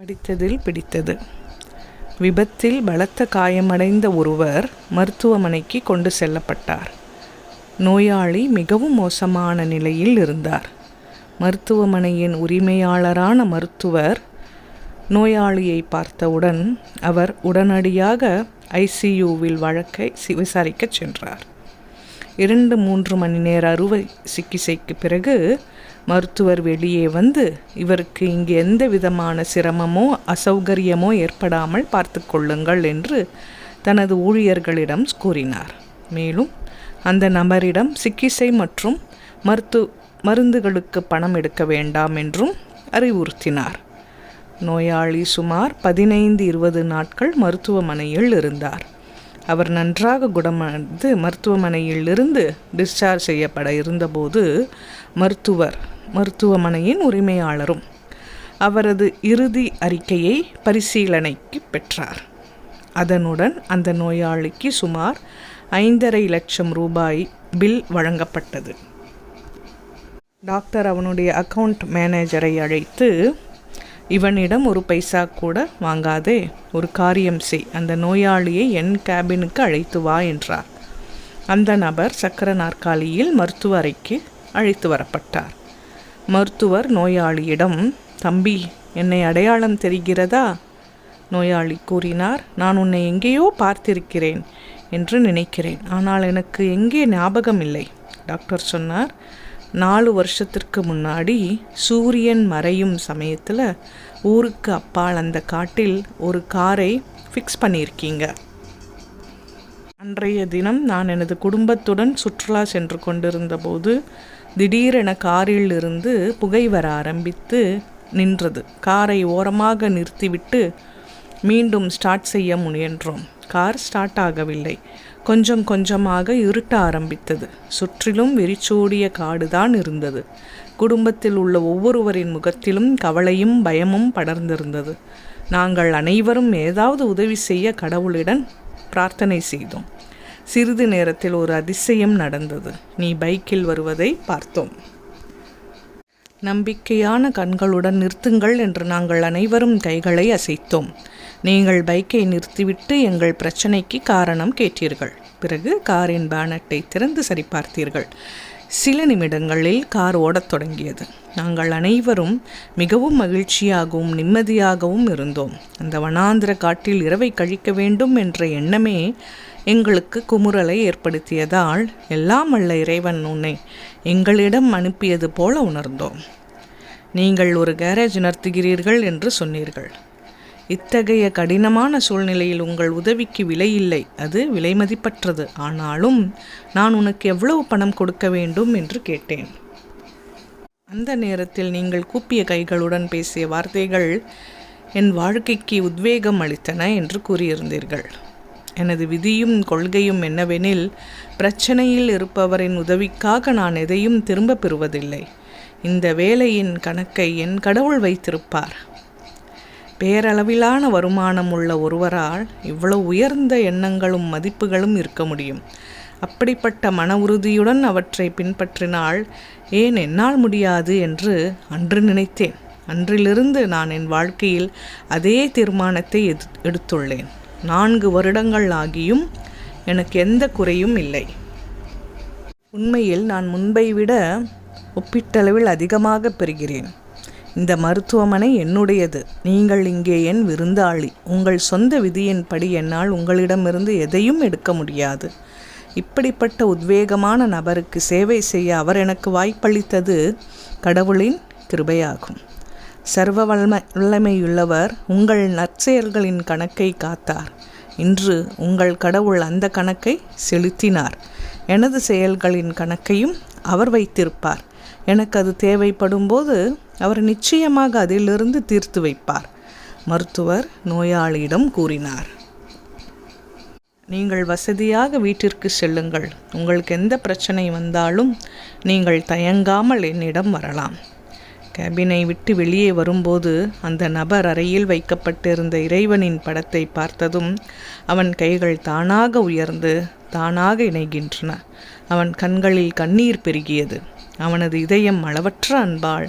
படித்ததில் பிடித்தது. விபத்தில் பலத்த காயமடைந்த ஒருவர் மருத்துவமனைக்கு கொண்டு செல்லப்பட்டார். நோயாளி மிகவும் மோசமான நிலையில் இருந்தார். மருத்துவமனையின் உரிமையாளரான மருத்துவர் நோயாளியை பார்த்தவுடன் அவர் உடனடியாக ஐசியூவில் வழக்கை விசாரிக்கச் சென்றார். இரண்டு மூன்று மணி நேர அறுவை சிகிச்சைக்கு பிறகு மருத்துவர் வெளியே வந்து இவருக்கு இங்கு எந்த விதமான சிரமமோ அசௌகரியமோ ஏற்படாமல் பார்த்து கொள்ளுங்கள் என்று தனது ஊழியர்களிடம் கூறினார். மேலும் அந்த நபரிடம் சிகிச்சை மற்றும் மருத்து மருந்துகளுக்கு பணம் எடுக்க வேண்டாம் என்றும் அறிவுறுத்தினார். நோயாளி சுமார் பதினைந்து இருபது நாட்கள் மருத்துவமனையில் இருந்தார். அவர் நன்றாக குணமடைந்து மருத்துவமனையில் இருந்து டிஸ்சார்ஜ் செய்யப்பட இருந்தபோது மருத்துவர் மருத்துவமனையின் உரிமையாளரும் அவரது இறுதி அறிக்கையை பரிசீலனைக்கு பெற்றார். அதனுடன் அந்த நோயாளிக்கு சுமார் ஐந்தரை லட்சம் ரூபாய் பில் வழங்கப்பட்டது. டாக்டர் அவனுடைய அக்கவுண்ட் மேனேஜரை அழைத்து இவனிடம் ஒரு பைசா கூட வாங்காதே. ஒரு காரியம் செய். அந்த நோயாளியை என் கேபினுக்கு அழைத்து வா என்றார். அந்த நபர் சக்கர நாற்காலியில் மருத்துவ அறைக்கு அழைத்து வரப்பட்டார். மருத்துவர் நோயாளியிடம் தம்பி என்னை அடையாளம் தெரிகிறதா? நோயாளி கூறினார் நான் உன்னை எங்கேயோ பார்த்திருக்கிறேன் என்று நினைக்கிறேன். ஆனால் எனக்கு எங்கே ஞாபகம் இல்லை டாக்டர் சொன்னார். நாலு வருஷத்திற்கு முன்னாடி சூரியன் மறையும் சமயத்தில் ஊருக்கு அப்பால் அந்த காட்டில் ஒரு காரை ஃபிக்ஸ் பண்ணியிருக்கீங்க. அன்றைய தினம் நான் எனது குடும்பத்துடன் சுற்றுலா சென்று கொண்டிருந்தபோது திடீரென காரில் இருந்து புகை வர ஆரம்பித்து நின்றது. காரை ஓரமாக நிறுத்திவிட்டு மீண்டும் ஸ்டார்ட் செய்ய முயன்றோம். கார் ஸ்டார்ட் ஆகவில்லை. கொஞ்சம் கொஞ்சமாக இருட்ட ஆரம்பித்தது. சுற்றிலும் வெறிச்சோடிய காடுதான் இருந்தது. குடும்பத்தில் உள்ள ஒவ்வொருவரின் முகத்திலும் கவலையும் பயமும் படர்ந்திருந்தது. நாங்கள் அனைவரும் ஏதாவது உதவி செய்ய கடவுளிடம் பிரார்த்தனை செய்தோம். சிறிது நேரத்தில் ஒரு அதிசயம் நடந்தது. நீ பைக்கில் வருவதை பார்த்தோம். நம்பிக்கையான கண்களுடன் நிறுத்துங்கள் என்று நாங்கள் அனைவரும் கைகளை அசைத்தோம். நீங்கள் பைக்கை நிறுத்திவிட்டு எங்கள் பிரச்சனைக்கு காரணம் கேட்டீர்கள். பிறகு காரின் பேனட்டை திறந்து சரிபார்த்தீர்கள். சில நிமிடங்களில் கார் ஓடத் தொடங்கியது. நாங்கள் அனைவரும் மிகவும் மகிழ்ச்சியாகவும் நிம்மதியாகவும் இருந்தோம். அந்த வனாந்திர காட்டில் இரவை கழிக்க வேண்டும் என்ற எண்ணமே எங்களுக்கு குமுறலை ஏற்படுத்தியதால் எல்லாம் அல்ல இறைவன் உன்னை எங்களிடம் அனுப்பியது போல உணர்ந்தோம். நீங்கள் ஒரு கேரேஜ் நடத்துகிறீர்கள் என்று சொன்னீர்கள். இத்தகைய கடினமான சூழ்நிலையில் உங்கள் உதவிக்கு விலையில்லை அது விலைமதிப்பற்றது. ஆனாலும் நான் உனக்கு எவ்வளவு பணம் கொடுக்க வேண்டும் என்று கேட்டேன். அந்த நேரத்தில் நீங்கள் கூப்பிய கைகளுடன் பேசிய வார்த்தைகள் என் வாழ்க்கைக்கு உத்வேகம் அளித்தன என்று கூறியிருந்தீர்கள். எனது விதியும் கொள்கையும் என்னவெனில் பிரச்சனையில் இருப்பவரின் உதவிக்காக நான் எதையும் திரும்பப் பெறுவதில்லை. இந்த வேலையின் கணக்கை என் கடவுள் வைத்திருப்பார். பேரளவிலான வருமானம் உள்ள ஒருவரால் இவ்வளவு உயர்ந்த எண்ணங்களும் மதிப்புகளும் இருக்க முடியும். அப்படிப்பட்ட மன உறுதியுடன் அவற்றை பின்பற்றினால் ஏன் என்னால் முடியாது என்று அன்று நினைத்தேன். அன்றிலிருந்து நான் என் வாழ்க்கையில் அதே தீர்மானத்தை எது எடுத்துள்ளேன். நான்கு வருடங்கள் ஆகியும் எனக்கு எந்த குறையும் இல்லை. உண்மையில் நான் முன்பை விட ஒப்பீட்டளவில் அதிகமாக பெறுகிறேன். இந்த மருத்துவமனை என்னுடையது. நீங்கள் இங்கே என் விருந்தாளி. உங்கள் சொந்த விதியின்படி என்னால் உங்களிடமிருந்து எதையும் எடுக்க முடியாது. இப்படிப்பட்ட உத்வேகமான நபருக்கு சேவை செய்ய அவர் எனக்கு வாய்ப்பளித்தது கடவுளின் கிருபையாகும். சர்வ வல்லமையுள்ளவர் உங்கள் நற்செயல்களின் கணக்கை காத்தார். இன்று உங்கள் கடவுள் அந்த கணக்கை செலுத்தினார். எனது செயல்களின் கணக்கையும் அவர் வைத்திருப்பார். எனக்கு அது தேவைப்படும் போது அவர் நிச்சயமாக அதிலிருந்து தீர்த்து வைப்பார். மருத்துவர் நோயாளியிடம் கூறினார். நீங்கள் வசதியாக வீட்டிற்கு செல்லுங்கள். உங்களுக்கு எந்த பிரச்சனை வந்தாலும் நீங்கள் தயங்காமல் என்னிடம் வரலாம் கேபினை விட்டு வெளியே வரும்போது அந்த நபர் அறையில் வைக்கப்பட்டிருந்த இறைவனின் படத்தை பார்த்ததும் அவன் கைகள் தானாக உயர்ந்து தானாக இணைகின்றன. அவன் கண்களில் கண்ணீர் பெருகியது. அவனது இதயம் அளவற்ற அன்பால்